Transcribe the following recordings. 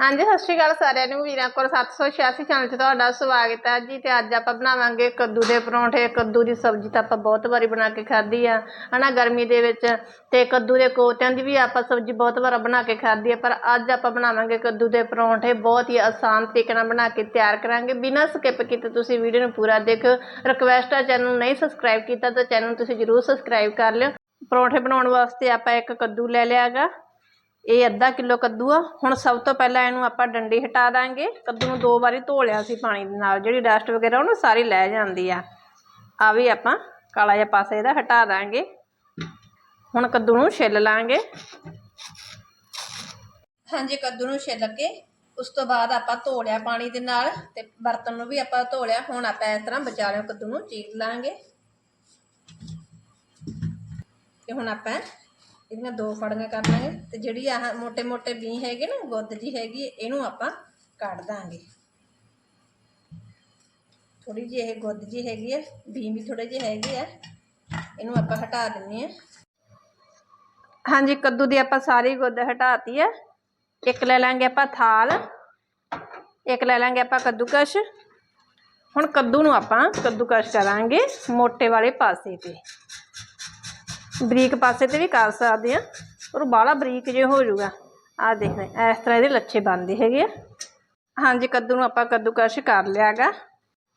ਹਾਂਜੀ, ਸਤਿ ਸ਼੍ਰੀ ਅਕਾਲ ਸਾਰਿਆਂ ਨੂੰ। ਵੀਰਾਂ ਕੋਲ 786 ਚੈਨਲ 'ਚ ਤੁਹਾਡਾ ਸਵਾਗਤ ਹੈ ਜੀ ਤੇ ਅੱਜ ਆਪਾਂ ਬਣਾਵਾਂਗੇ ਕੱਦੂ ਦੇ ਪਰੌਂਠੇ। ਕੱਦੂ ਦੀ ਸਬਜ਼ੀ ਤਾਂ ਆਪਾਂ ਬਹੁਤ ਵਾਰੀ ਬਣਾ ਕੇ ਖਾਧੀ ਆ, ਹਨਾ, ਗਰਮੀ ਦੇ ਵਿੱਚ। ਤੇ ਕੱਦੂ ਦੇ ਕੋਤਿਆਂ ਦੀ ਵੀ ਆਪਾਂ ਸਬਜ਼ੀ ਬਹੁਤ ਵਾਰ ਬਣਾ ਕੇ ਖਾਧੀ ਆ, ਪਰ ਅੱਜ ਆਪਾਂ ਬਣਾਵਾਂਗੇ ਕੱਦੂ ਦੇ ਪਰੌਂਠੇ। ਬਹੁਤ ਹੀ ਆਸਾਨ ਤਰੀਕੇ ਨਾਲ ਬਣਾ ਕੇ ਤਿਆਰ ਕਰਾਂਗੇ। ਬਿਨਾਂ ਸਕਿਪ ਕੀਤੇ ਤੁਸੀਂ ਵੀਡੀਓ ਨੂੰ ਪੂਰਾ ਦੇਖੋ ਰਿਕਵੈਸਟ ਆ ਚੈਨਲ ਨੂੰ ਨਹੀਂ ਸਬਸਕ੍ਰਾਈਬ ਕੀਤਾ ਤਾਂ ਚੈਨਲ ਤੁਸੀਂ ਜਰੂਰ ਸਬਸਕ੍ਰਾਈਬ ਕਰ ਲਿਓ। ਪਰੌਂਠੇ ਬਣਾਉਣ ਵਾਸਤੇ ਆਪਾਂ ਇੱਕ ਕੱਦੂ ਲੈ ਲਿਆਗਾ ਇਹ ਅੱਧਾ ਕਿਲੋ ਕੱਦੂ ਆ। ਹੁਣ ਸਭ ਤੋਂ ਪਹਿਲਾਂ ਇਹਨੂੰ ਆਪਾਂ ਡੰਡੀ ਹਟਾ ਦਾਂਗੇ। ਕੱਦੂ ਨੂੰ ਦੋ ਵਾਰੀ ਧੋ ਲਿਆ ਸੀ ਪਾਣੀ ਦੇ ਨਾਲ। ਜਿਹੜੀ ਡਸਟ ਵਗੈਰਾ ਉਹਨੂੰ ਸਾਰੀ ਲੈ ਜਾਂਦੀ ਆ। ਆ ਵੀ ਆਪਾਂ ਕਾਲਾ ਜਿਹਾ ਪਾਸੇ ਇਹਦਾ ਹਟਾ ਦਾਂਗੇ। ਹੁਣ ਕੱਦੂ ਨੂੰ ਛਿੱਲ ਲਾਂਗੇ। ਹਾਂਜੀ, ਕੱਦੂ ਨੂੰ ਛਿੱਲ ਕੇ ਉਸ ਤੋਂ ਬਾਅਦ ਆਪਾਂ ਧੋ ਲਿਆ ਪਾਣੀ ਦੇ ਨਾਲ ਤੇ ਬਰਤਨ ਨੂੰ ਵੀ ਆਪਾਂ ਧੋ ਲਿਆ। ਹੁਣ ਆਪਾਂ ਇਸ ਤਰ੍ਹਾਂ ਵਿਚਾਲਿਓਂ ਕੱਦੂ ਨੂੰ ਚੀਰ ਲਾਂਗੇ। ਤੇ ਹੁਣ ਆਪਾਂ ਇਹਦੀਆਂ ਦੋ ਫੜੀਆਂ ਕਰ ਲਾਂਗੇ ਤੇ ਜਿਹੜੀ ਆਹ ਮੋٹے-ਮੋٹے ਬੀ ਹੈਗੇ ਨਾ, ਗੁੱਦ ਜੀ ਹੈਗੀ, ਇਹਨੂੰ ਆਪਾਂ ਕੱਢ ਦਾਂਗੇ। ਥੋੜੀ ਜਿਹੀ ਇਹ ਗੁੱਦ ਜੀ ਹੈਗੀ ਆ, ਬੀ ਵੀ ਥੋੜੇ ਜਿਹੇ ਹੈਗੇ ਆ, ਇਹਨੂੰ ਆਪਾਂ ਹਟਾ ਦਿੰਨੇ ਆ। ਹਾਂਜੀ, ਕੱਦੂ ਦੀ ਆਪਾਂ ਸਾਰੀ ਗੁੱਦ ਹਟਾਤੀ ਆ। ਇੱਕ ਲੈ ਲਾਂਗੇ ਆਪਾਂ ਥਾਲ, ਇੱਕ ਲੈ ਲਾਂਗੇ ਆਪਾਂ ਕੱਦੂਕਸ਼। ਹੁਣ ਕੱਦੂ ਨੂੰ ਆਪਾਂ ਕੱਦੂਕਸ਼ ਕਰਾਂਗੇ ਮੋٹے ਵਾਲੇ ਪਾਸੇ ਤੇ। ਬਰੀਕ ਪਾਸੇ ਤੇ ਵੀ ਕਰ ਸਕਦੇ ਆ ਪਰ ਬਾਹਲਾ ਬਰੀਕ ਜੇ ਹੋ ਜਾਊਗਾ। ਆਹ ਦੇਖਦੇ ਇਸ ਤਰ੍ਹਾਂ ਇਹਦੇ ਲੱਛੇ ਬਣਦੇ ਹੈਗੇ ਆ। ਹਾਂਜੀ, ਕੱਦੂ ਨੂੰ ਆਪਾਂ ਕੱਦੂਕਸ਼ ਕਰ ਲਿਆਗਾ।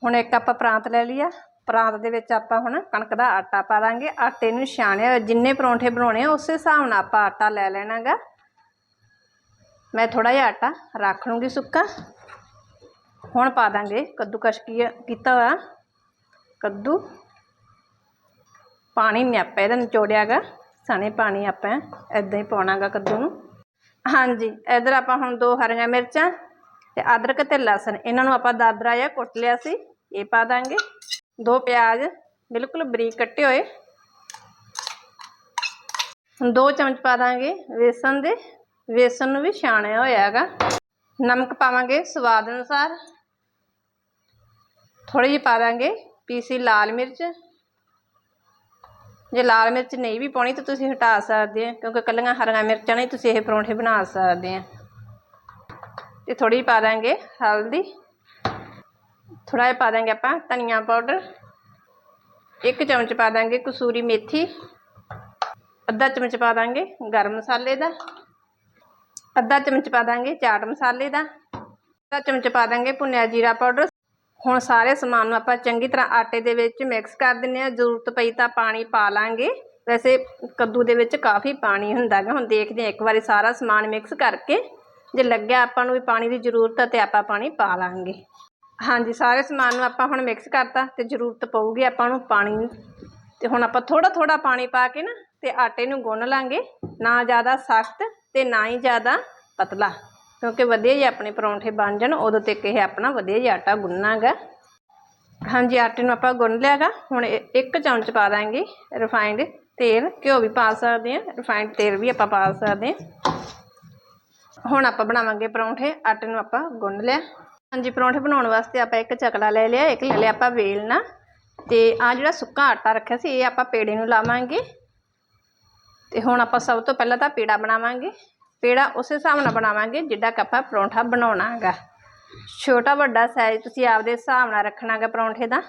ਹੁਣ ਇੱਕ ਆਪਾਂ ਪ੍ਰਾਂਤ ਲੈ ਲਿਆ ਪ੍ਰਾਂਤ ਦੇ ਵਿੱਚ ਆਪਾਂ ਹੁਣ ਕਣਕ ਦਾ ਆਟਾ ਪਾ ਦਾਂਗੇ ਆਟੇ ਨੂੰ ਛਾਣਿਆ ਜਿੰਨੇ ਪਰੌਂਠੇ ਬਣਾਉਣੇ ਆ, ਉਸੇ ਹਿਸਾਬ ਨਾਲ ਆਪਾਂ ਆਟਾ ਲੈ ਲੈਣਾਗਾ। ਮੈਂ ਥੋੜਾ ਜਿਹਾ ਆਟਾ ਰੱਖ ਲੂੰਗੀ ਸੁੱਕਾ। ਹੁਣ ਪਾ ਦਾਂਗੇ। ਕੱਦੂਕਸ਼ ਕੀ ਕੀਤਾ ਹੋਇਆ। ਕੱਦੂ ਪਾਣੀ ਨਹੀਂ ਆਪਾਂ ਇਹਦਾ ਨਿਚੋੜਿਆਗਾ ਸਣੇ ਪਾਣੀ ਆਪਾਂ ਇਦਾਂ ਹੀ ਪਾਉਣਾਗਾ ਕੱਦੂ ਨੂੰ। ਹਾਂਜੀ, ਇਧਰ ਆਪਾਂ ਹੁਣ ਦੋ ਹਰੀਆਂ ਮਿਰਚਾਂ ਤੇ ਅਦਰਕ ਤੇ ਲਸਣ, ਇਹਨਾਂ ਨੂੰ ਆਪਾਂ ਦਾਦਰਾ ਜਿਹਾ ਕੁੱਟ ਲਿਆ ਸੀ, ਇਹ ਪਾ ਦਾਂਗੇ। ਦੋ ਪਿਆਜ਼, ਬਿਲਕੁਲ ਬਰੀਕ ਕੱਟੇ ਹੋਏ। ਹੁਣ ਦੋ ਚਮਚ ਪਾ ਦਾਂਗੇ ਵੇਸਣ ਦੇ, ਵੇਸਣ ਨੂੰ ਵੀ ਛਾਣਿਆ ਹੋਇਆ ਹੈਗਾ ਨਮਕ ਪਾਵਾਂਗੇ ਸਵਾਦ ਅਨੁਸਾਰ। ਥੋੜੀ ਜਿਹੀ ਪਾ ਦਾਂਗੇ ਪੀਸੀ ਲਾਲ ਮਿਰਚ। ਜੇ ਲਾਲ ਮਿਰਚ ਨਹੀਂ ਵੀ ਪਾਉਣੀ ਤਾਂ ਤੁਸੀਂ ਹਟਾ ਸਕਦੇ ਆ, ਕਿਉਂਕਿ ਕੱਲੀਆਂ ਹਰੀਆਂ ਮਿਰਚਾਂ ਨਾਲ ਤੁਸੀਂ ਇਹ ਪਰੌਂਠੇ ਬਣਾ ਸਕਦੇ ਆ। ਤੇ ਥੋੜੀ ਪਾ ਦਾਂਗੇ ਹਲਦੀ। ਥੋੜਾ ਜਿਹਾ ਪਾ ਦਾਂਗੇ ਆਪਾਂ ਧਨੀਆ ਪਾਊਡਰ। ਇੱਕ ਚਮਚ ਪਾ ਦਾਂਗੇ ਕਸੂਰੀ ਮੇਥੀ। ਅੱਧਾ ਚਮਚ ਪਾ ਦਾਂਗੇ ਗਰਮ ਮਸਾਲੇ ਦਾ। ਅੱਧਾ ਚਮਚ ਪਾ ਦਾਂਗੇ ਚਾਟ ਮਸਾਲੇ ਦਾ। ਅੱਧਾ ਚਮਚ ਪਾ ਦਾਂਗੇ ਭੁੰਨਿਆ ਜੀਰਾ ਪਾਊਡਰ। ਹੁਣ ਸਾਰੇ ਸਮਾਨ ਨੂੰ ਆਪਾਂ ਚੰਗੀ ਤਰ੍ਹਾਂ ਆਟੇ ਦੇ ਵਿੱਚ ਮਿਕਸ ਕਰ ਦਿੰਨੇ ਆ ਜ਼ਰੂਰਤ ਪਈ ਤਾਂ ਪਾਣੀ ਪਾ ਲਾਂਗੇ। ਵੈਸੇ ਕੱਦੂ ਦੇ ਵਿੱਚ ਕਾਫੀ ਪਾਣੀ ਹੁੰਦਾ ਹੈ ਹੁਣ ਦੇਖਦੇ ਆ ਇੱਕ ਵਾਰੀ ਸਾਰਾ ਸਮਾਨ ਮਿਕਸ ਕਰਕੇ ਜੇ ਲੱਗਿਆ ਆਪਾਂ ਨੂੰ ਵੀ ਪਾਣੀ ਦੀ ਜ਼ਰੂਰਤ ਹੈ ਤੇ ਆਪਾਂ ਪਾਣੀ ਪਾ ਲਾਂਗੇ। ਹਾਂਜੀ, ਸਾਰੇ ਸਮਾਨ ਨੂੰ ਆਪਾਂ ਹੁਣ ਮਿਕਸ ਕਰਤਾ ਤੇ ਜ਼ਰੂਰਤ ਪਊਗੀ ਆਪਾਂ ਨੂੰ ਪਾਣੀ ਦੀ। ਤੇ ਹੁਣ ਆਪਾਂ ਥੋੜਾ ਥੋੜਾ ਪਾਣੀ ਪਾ ਕੇ ਨਾ ਤੇ ਆਟੇ ਨੂੰ ਗੁੰਨ ਲਾਂਗੇ। ਨਾ ਜ਼ਿਆਦਾ ਸਖਤ ਤੇ ਨਾ ਹੀ ਜ਼ਿਆਦਾ ਪਤਲਾ। ਕਿਉਂਕਿ ਵਧੀਆ ਜਿਹੇ ਆਪਣੇ ਪਰੌਂਠੇ ਬਣ ਜਾਣ, ਉਦੋਂ ਤੱਕ ਇਹ ਆਪਣਾ ਵਧੀਆ ਜਿਹਾ ਆਟਾ ਗੁੰਨਾਗਾ। ਹਾਂਜੀ, ਆਟੇ ਨੂੰ ਆਪਾਂ ਗੁੰਨ ਲਿਆਗਾ। ਹੁਣ ਇ- ਇੱਕ ਚਮਚ ਪਾ ਦਾਂਗੇ ਰਿਫਾਈਂਡ ਤੇਲ, ਘਿਓ ਵੀ ਪਾ ਸਕਦੇ ਆ ਰਿਫਾਈਂਡ ਤੇਲ ਵੀ ਆਪਾਂ ਪਾ ਸਕਦੇ ਆ ਹੁਣ ਆਪਾਂ ਬਣਾਵਾਂਗੇ ਪਰੌਂਠੇ, ਆਟੇ ਨੂੰ ਆਪਾਂ ਗੁੰਨ ਲਿਆ। ਹਾਂਜੀ, ਪਰੌਂਠੇ ਬਣਾਉਣ ਵਾਸਤੇ ਆਪਾਂ ਇੱਕ ਚਕਲਾ ਲੈ ਲਿਆ, ਇੱਕ ਲੈ ਲਿਆ ਆਪਾਂ ਵੇਲਣਾ। ਤੇ ਆ ਜਿਹੜਾ ਸੁੱਕਾ ਆਟਾ ਰੱਖਿਆ ਸੀ, ਇਹ ਆਪਾਂ ਪੇੜੇ ਨੂੰ ਲਾਵਾਂਗੇ। ਤੇ ਹੁਣ ਆਪਾਂ ਸਭ ਤੋਂ ਪਹਿਲਾਂ ਤਾਂ ਪੇੜਾ ਬਣਾਵਾਂਗੇ। ਪੇੜਾ ਉਸੇ ਹਿਸਾਬ ਨਾਲ ਬਣਾਵਾਂਗੇ ਜਿੱਡਾ ਕਿ ਆਪਾਂ ਪਰੌਂਠਾ ਬਣਾਉਣਾ ਹੈਗਾ ਛੋਟਾ ਵੱਡਾ ਸਾਈਜ਼ ਤੁਸੀਂ ਆਪਦੇ ਹਿਸਾਬ ਨਾਲ ਰੱਖਣਾ ਹੈਗਾ ਪਰੌਂਠੇ ਦਾ।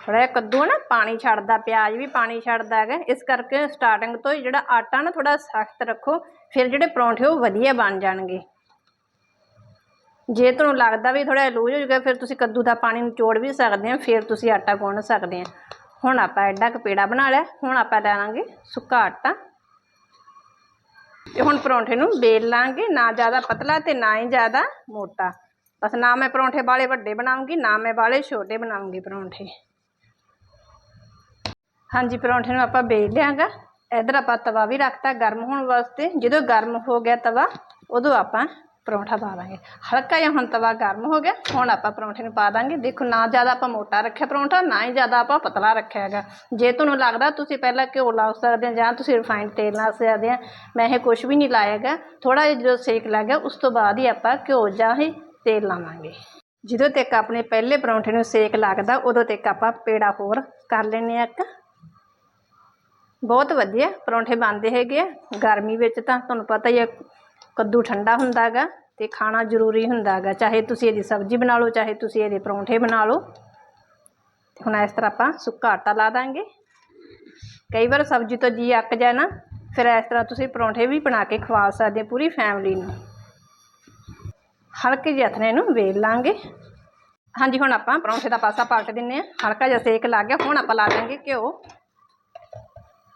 ਥੋੜਾ ਜਿਹਾ ਕੱਦੂ ਨਾ ਪਾਣੀ ਛੱਡਦਾ, ਪਿਆਜ਼ ਵੀ ਪਾਣੀ ਛੱਡਦਾ ਹੈਗਾ ਇਸ ਕਰਕੇ ਸਟਾਰਟਿੰਗ ਤੋਂ ਹੀ ਜਿਹੜਾ ਆਟਾ ਨਾ ਥੋੜਾ ਸਖਤ ਰੱਖੋ, ਫਿਰ ਜਿਹੜੇ ਪਰੌਂਠੇ ਉਹ ਵਧੀਆ ਬਣ ਜਾਣਗੇ। ਜੇ ਤੁਹਾਨੂੰ ਲੱਗਦਾ ਵੀ ਥੋੜਾ ਲੂਜ ਹੋ ਜਾਊਗਾ, ਫਿਰ ਤੁਸੀਂ ਕੱਦੂ ਦਾ ਪਾਣੀ ਨਿਚੋੜ ਵੀ ਸਕਦੇ ਆ ਫਿਰ ਤੁਸੀਂ ਆਟਾ ਗੁੰਨ ਸਕਦੇ ਆ ਹੁਣ ਆਪਾਂ ਐਡਾ ਕ ਪੇੜਾ ਬਣਾ ਲਿਆ, ਹੁਣ ਆਪਾਂ ਲੈ ਲਾਂਗੇ ਸੁੱਕਾ ਆਟਾ। ਤੇ ਹੁਣ ਪਰੌਂਠੇ ਨੂੰ ਬੇਲ ਲਾਂਗੇ, ਨਾ ਜ਼ਿਆਦਾ ਪਤਲਾ ਤੇ ਨਾ ਹੀ ਜ਼ਿਆਦਾ ਮੋਟਾ। ਬਸ ਨਾ ਮੈਂ ਪਰੌਂਠੇ ਵਾਲੇ ਵੱਡੇ ਬਣਾਉਂਗੀ, ਨਾ ਮੈਂ ਵਾਲੇ ਛੋਟੇ ਬਣਾਉਂਗੀ ਪਰੌਂਠੇ। ਹਾਂਜੀ, ਪਰੌਂਠੇ ਨੂੰ ਆਪਾਂ ਬੇਲ ਲਿਆਂਗਾ। ਇਧਰ ਆਪਾਂ ਤਵਾ ਵੀ ਰੱਖਤਾ ਗਰਮ ਹੋਣ ਵਾਸਤੇ। ਜਦੋਂ ਗਰਮ ਹੋ ਗਿਆ ਤਵਾ, ਉਦੋਂ ਆਪਾਂ ਪਰੌਂਠਾ ਪਾ ਦਾਂਗੇ। ਹਲਕਾ ਜਿਹਾ ਹੁਣ ਤਵਾ ਗਰਮ ਹੋ ਗਿਆ, ਹੁਣ ਆਪਾਂ ਪਰੌਂਠੇ ਨੂੰ ਪਾ ਦਾਂਗੇ। ਦੇਖੋ, ਨਾ ਜ਼ਿਆਦਾ ਆਪਾਂ ਮੋਟਾ ਰੱਖਿਆ ਪਰੌਂਠਾ, ਨਾ ਹੀ ਜ਼ਿਆਦਾ ਆਪਾਂ ਪਤਲਾ ਰੱਖਿਆ ਹੈਗਾ। ਜੇ ਤੁਹਾਨੂੰ ਲੱਗਦਾ ਤੁਸੀਂ ਪਹਿਲਾਂ ਘਿਓ ਲਾ ਸਕਦੇ ਆ ਜਾਂ ਤੁਸੀਂ ਰਿਫਾਈਨਡ ਤੇਲ ਲਾ ਸਕਦੇ ਆ ਮੈਂ ਇਹ ਕੁਝ ਵੀ ਨਹੀਂ ਲਾਇਆ ਹੈਗਾ। ਥੋੜਾ ਜਿਹਾ ਜਦੋਂ ਸੇਕ ਲੱਗ ਗਿਆ, ਉਸ ਤੋਂ ਬਾਅਦ ਹੀ ਆਪਾਂ ਘਿਓ ਜਾਂ ਹੀ ਤੇਲ ਲਾਵਾਂਗੇ। ਜਦੋਂ ਤੱਕ ਆਪਣੇ ਪਹਿਲੇ ਪਰੌਂਠੇ ਨੂੰ ਸੇਕ ਲੱਗਦਾ, ਉਦੋਂ ਤੱਕ ਆਪਾਂ ਪੇੜਾ ਹੋਰ ਕਰ ਲੈਂਦੇ ਆ ਇੱਕ। ਬਹੁਤ ਵਧੀਆ ਪਰੌਂਠੇ ਬਣਦੇ ਹੈਗੇ ਆ। ਗਰਮੀ ਵਿੱਚ ਤਾਂ ਤੁਹਾਨੂੰ ਪਤਾ ਹੀ ਹੈ ਕੱਦੂ ਠੰਡਾ ਹੁੰਦਾ ਹੈਗਾ ਤੇ ਖਾਣਾ ਜ਼ਰੂਰੀ ਹੁੰਦਾ ਹੈਗਾ ਚਾਹੇ ਤੁਸੀਂ ਇਹਦੀ ਸਬਜ਼ੀ ਬਣਾ ਲਓ, ਚਾਹੇ ਤੁਸੀਂ ਇਹਦੇ ਪਰੌਂਠੇ ਬਣਾ ਲਓ। ਹੁਣ ਇਸ ਤਰ੍ਹਾਂ ਆਪਾਂ ਸੁੱਕਾ ਆਟਾ ਲਾ ਦਾਂਗੇ। ਕਈ ਵਾਰ ਸਬਜ਼ੀ ਤੋਂ ਜੀ ਅੱਕ ਜਾਏ ਨਾ, ਫਿਰ ਇਸ ਤਰ੍ਹਾਂ ਤੁਸੀਂ ਪਰੌਂਠੇ ਵੀ ਬਣਾ ਕੇ ਖਵਾ ਸਕਦੇ ਪੂਰੀ ਫੈਮਿਲੀ ਨੂੰ। ਹਲਕੇ ਜਿਹੇ ਹੱਥ ਨਾਲ ਵੇਲ ਲਾਂਗੇ। ਹਾਂਜੀ, ਹੁਣ ਆਪਾਂ ਪਰੌਂਠੇ ਦਾ ਪਾਸਾ ਪਲਟ ਦਿੰਨੇ ਆ ਹਲਕਾ ਜਿਹਾ ਸੇਕ ਲੱਗ ਗਿਆ ਹੁਣ ਆਪਾਂ ਲਾ ਦਾਂਗੇ ਘਿਓ।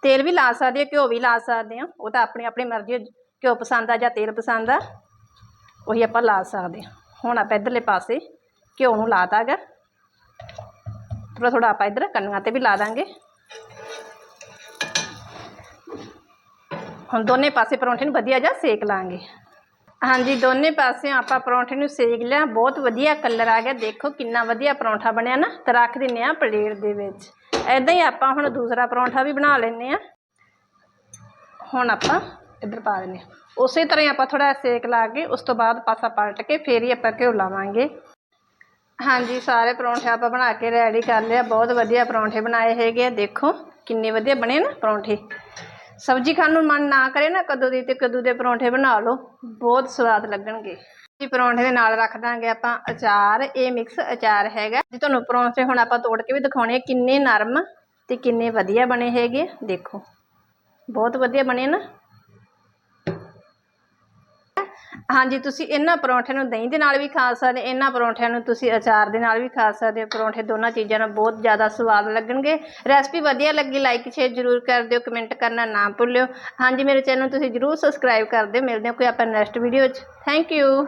ਤੇਲ ਵੀ ਲਾ ਸਕਦੇ ਆ ਘਿਓ ਵੀ ਲਾ ਸਕਦੇ ਆ ਉਹ ਤਾਂ ਆਪਣੀ ਆਪਣੀ ਮਰਜ਼ੀ ਘਿਓ ਪਸੰਦ ਆ ਜਾਂ ਤੇਲ ਪਸੰਦ ਆ? ਉਹੀ ਆਪਾਂ ਲਾ ਸਕਦੇ ਹਾਂ। ਹੁਣ ਆਪਾਂ ਇਧਰਲੇ ਪਾਸੇ ਘਿਓ ਨੂੰ ਲਾ ਦਾਂਗਾ ਥੋੜਾ ਥੋੜਾ ਆਪਾਂ ਇਧਰ ਕੰਨਾਂ ਤੇ ਵੀ ਲਾ ਦਾਂਗੇ। ਹੁਣ ਦੋਨੇ ਪਾਸੇ ਪਰੌਂਠੇ ਨੂੰ ਵਧੀਆ ਜਿਹਾ ਸੇਕ ਲਾਂਗੇ। ਹਾਂਜੀ, ਦੋਨੇ ਪਾਸੇ ਆਪਾਂ ਪਰੌਂਠੇ ਨੂੰ ਸੇਕ ਲਿਆ। ਬਹੁਤ ਵਧੀਆ ਕਲਰ ਆ ਗਿਆ। ਦੇਖੋ ਕਿੰਨਾ ਵਧੀਆ ਪਰੌਂਠਾ ਬਣਿਆ ਨਾ। ਤਾਂ ਰੱਖ ਦਿੰਨੇ ਆ ਪਲੇਟ ਦੇ ਵਿੱਚ। ਐਦਾਂ ਹੀ ਆਪਾਂ ਹੁਣ ਦੂਸਰਾ ਪਰੌਂਠਾ ਵੀ ਬਣਾ ਲੈਨੇ ਆ। ਹੁਣ ਆਪਾਂ ਇੱਧਰ ਪਾ ਦਿੰਦੇ ਹਾਂ। ਉਸੇ ਤਰ੍ਹਾਂ ਹੀ ਆਪਾਂ ਥੋੜਾ ਸੇਕ ਲਾ ਕੇ ਉਸ ਤੋਂ ਬਾਅਦ ਪਾਸਾ ਪਲਟ ਕੇ ਫੇਰ ਹੀ ਆਪਾਂ ਘਿਓ ਲਾਵਾਂਗੇ। ਹਾਂਜੀ, ਸਾਰੇ ਪਰੌਂਠੇ ਆਪਾਂ ਬਣਾ ਕੇ ਰੈਡੀ ਕਰ ਲਿਆ ਬਹੁਤ ਵਧੀਆ ਪਰੌਂਠੇ ਬਣਾਏ ਹੈਗੇ ਆ। ਦੇਖੋ ਕਿੰਨੇ ਵਧੀਆ ਬਣੇ ਨਾ ਪਰੌਂਠੇ। ਸਬਜ਼ੀ ਖਾਣ ਨੂੰ ਮਨ ਨਾ ਕਰੇ ਨਾ ਕਦੋਂ ਦੀ ਤੇ ਕਦੋਂ ਦੇ ਪਰੌਂਠੇ ਬਣਾ ਲਓ। ਬਹੁਤ ਸਵਾਦ ਲੱਗਣਗੇ। ਜੀ, ਪਰੌਂਠੇ ਦੇ ਨਾਲ ਰੱਖ ਦਾਂਗੇ ਆਪਾਂ ਅਚਾਰ। ਇਹ ਮਿਕਸ ਅਚਾਰ ਹੈਗਾ। ਜੀ, ਤੁਹਾਨੂੰ ਪਰੌਂਠੇ ਹੁਣ ਆਪਾਂ ਤੋੜ ਕੇ ਵੀ ਦਿਖਾਉਣੇ ਆ ਕਿੰਨੇ ਨਰਮ ਤੇ ਕਿੰਨੇ ਵਧੀਆ ਬਣੇ ਹੈਗੇ ਦੇਖੋ। ਬਹੁਤ ਵਧੀਆ ਬਣੇ ਨਾ। ਹਾਂਜੀ, ਤੁਸੀਂ ਇਹਨਾਂ ਪਰੌਂਠਿਆਂ ਨੂੰ ਦਹੀਂ ਦੇ ਨਾਲ ਵੀ ਖਾ ਸਕਦੇ, ਇਹਨਾਂ ਪਰੌਂਠਿਆਂ ਨੂੰ ਤੁਸੀਂ ਅਚਾਰ ਦੇ ਨਾਲ ਵੀ ਖਾ ਸਕਦੇ ਹੋ। ਪਰੌਂਠੇ ਦੋਨਾਂ ਚੀਜ਼ਾਂ ਨਾਲ ਬਹੁਤ ਜ਼ਿਆਦਾ ਸਵਾਦ ਲੱਗਣਗੇ। ਰੈਸਪੀ ਵਧੀਆ ਲੱਗੀ ਲਾਈਕ ਸ਼ੇਅਰ ਜ਼ਰੂਰ ਕਰ ਦਿਓ ਕਮੈਂਟ ਕਰਨਾ ਨਾ ਭੁੱਲਿਓ। ਹਾਂਜੀ, ਮੇਰੇ ਚੈਨਲ ਨੂੰ ਤੁਸੀਂ ਜ਼ਰੂਰ ਸਬਸਕ੍ਰਾਈਬ ਕਰ ਦਿਓ। ਮਿਲਦੇ ਹਾਂ ਕੋਈ ਆਪਾਂ ਨੈਕਸਟ ਵੀਡੀਓ 'ਚ। Thank you